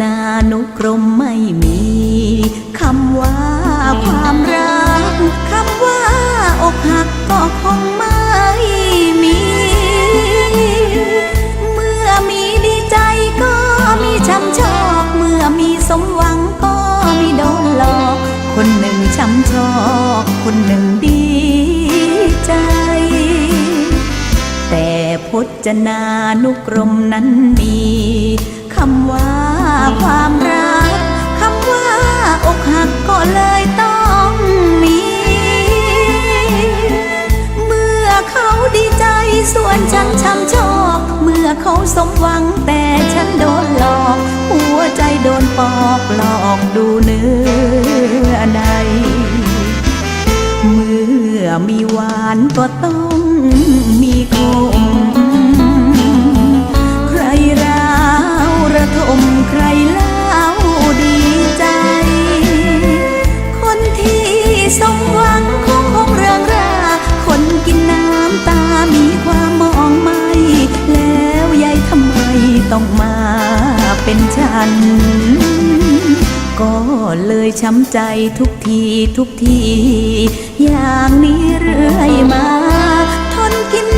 นานุกรมไม่มีคำว่าความรักคำว่าอกหักก็คงไม่มี เมื่อมีดีใจก็มีช้ำชอก เมื่อมีสมหวังก็มีโดนหลอก คนหนึ่งช้ำชอก คนหนึ่งดีใจ แต่พจนานุกรมนั้นมี คำว่าความรักคำว่าอกหักก็เลยต้องมี เมื่อเขาดีใจส่วนฉันช้ำชอก เมื่อเขาสมหวังแต่ฉันโดนหลอก หัวใจโดนปอกหลอกดูเนื้อใน เมื่อมีหวานก็ต้อง สมหวังคงคงเรื่องรา คนกินน้ำตามีความมองไม่ แล้วยายทำไมต้องมาเป็นฉัน ก็เลยช้ำใจทุกทีทุกที อย่างนี้เรื่อยมา ทนกิน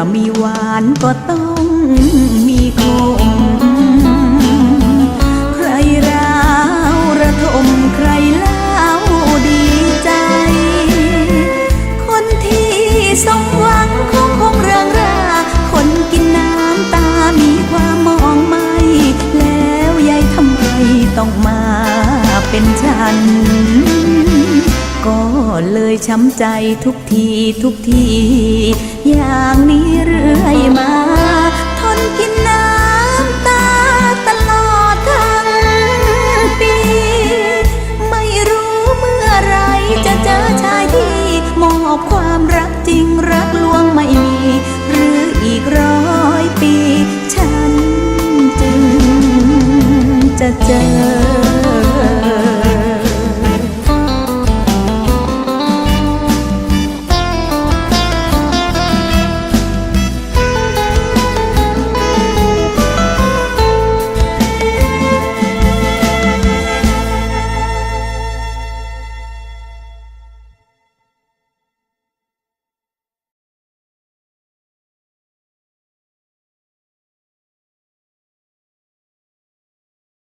มื่อมีหวานก็ต้องมีคมใครร้าวระทมใครเล่าดีใจ คนที่สมหวังคงคงเรื่องราคนกินน้ำตามีความมองไม่ แล้วยายทำไมต้องมาเป็นฉัน ก็เลยช้ำใจทุกทีทุกที อย่างนี้เรื่อยมา ทนกินน้ำตาตลอดทั้งปี ไม่รู้เมื่อไรจะเจอชายที่มอบความรักจริงรักลวงไม่มี หรืออีกร้อยปี ฉันจึงจะเจอ